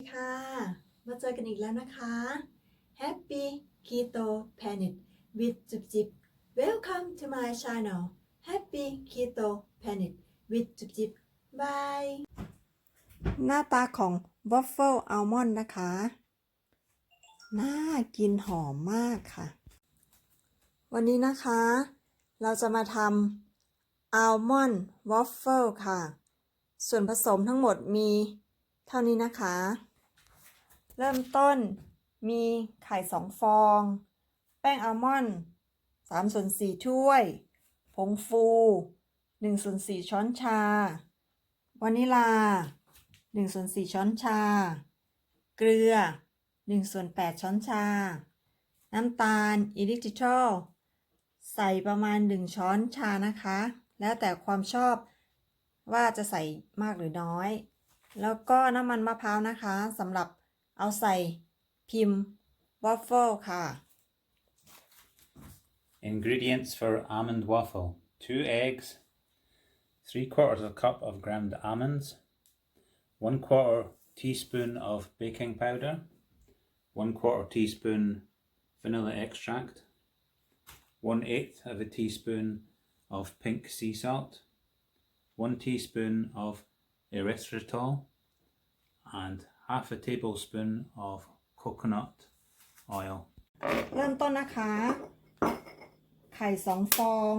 ค่ะ มาเจอกันอีกแล้วนะคะ Happy Keto Planet with จุบจิบ Welcome to my channel Happy Keto Planet with จุบจิบ Bye หน้าตาของ Waffle Almond นะคะ น่ากินหอมมากค่ะ วันนี้นะคะ เราจะมาทำ Almond Waffle ค่ะ ส่วนผสมทั้งหมดมีเท่านี้นะคะ เริ่มต้นมีไข่สองฟอง แป้งอัลมอนด์3ส่วน4ถ้วย ผงฟู1ส่วน4ช้อนชา วานิลา1ส่วน4ช้อนชา เกลือ1ส่วน8ช้อนชา น้ำตาลอิลิทิทอลใส่ประมาณ1ช้อนชานะคะ แล้วแต่ความชอบว่าจะใส่มากหรือน้อย แล้วก็น้ำมันมะพร้าวนะคะสำหรับ เอาใส่พิมพ์วอฟเฟิลค่ะ Ingredients for almond waffle 2 eggs, 3 quarters of a cup of ground almonds, 1 quarter teaspoon of baking powder, 1 quarter teaspoon vanilla extract, 1 eighth of a teaspoon of pink sea salt, 1 teaspoon of erythritol, and half a tablespoon of coconut oil. เริ่มต้นนะคะ ไข่สองฟอง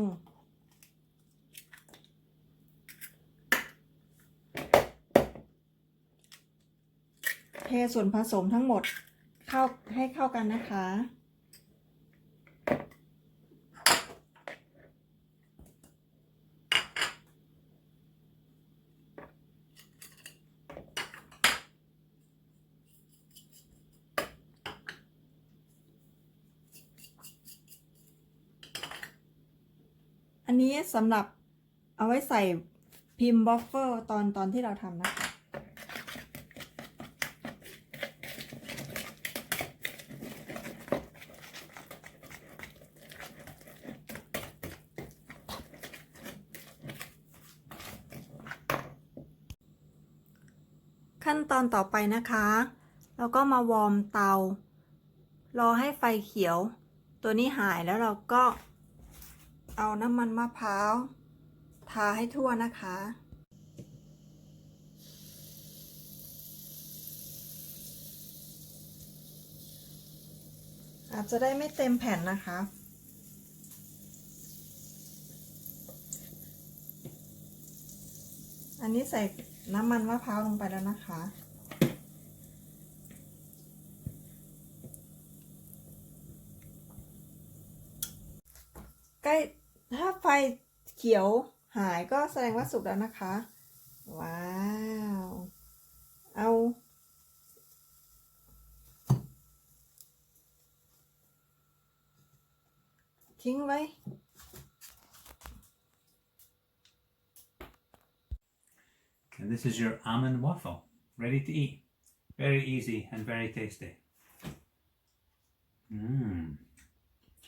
เทส่วนผสมทั้งหมดเข้าให้เข้ากันนะคะ อันนี้สำหรับเอาไว้ใส่พิมพ์บอฟเฟอร์ตอนตอนที่เราทำนะคะขั้นตอนต่อไปนะคะ เราก็มาวอร์มเตา รอให้ไฟเขียว ตัวนี้หายแล้วเราก็ เอาน้ำมันมะพร้าวทาให้ทั่วนะคะ อาจจะได้ไม่เต็มแผ่นนะคะอันนี้ใส่น้ำมันมะพร้าวลงไปแล้วนะคะ ใกล้ ถ้าไฟเขียวหายก็แสดงว่าสุกแล้วนะคะ ว้าว เอา ทิ้งไว้ And this is your almond waffle, ready to eat. Very easy and very tasty. Mmm.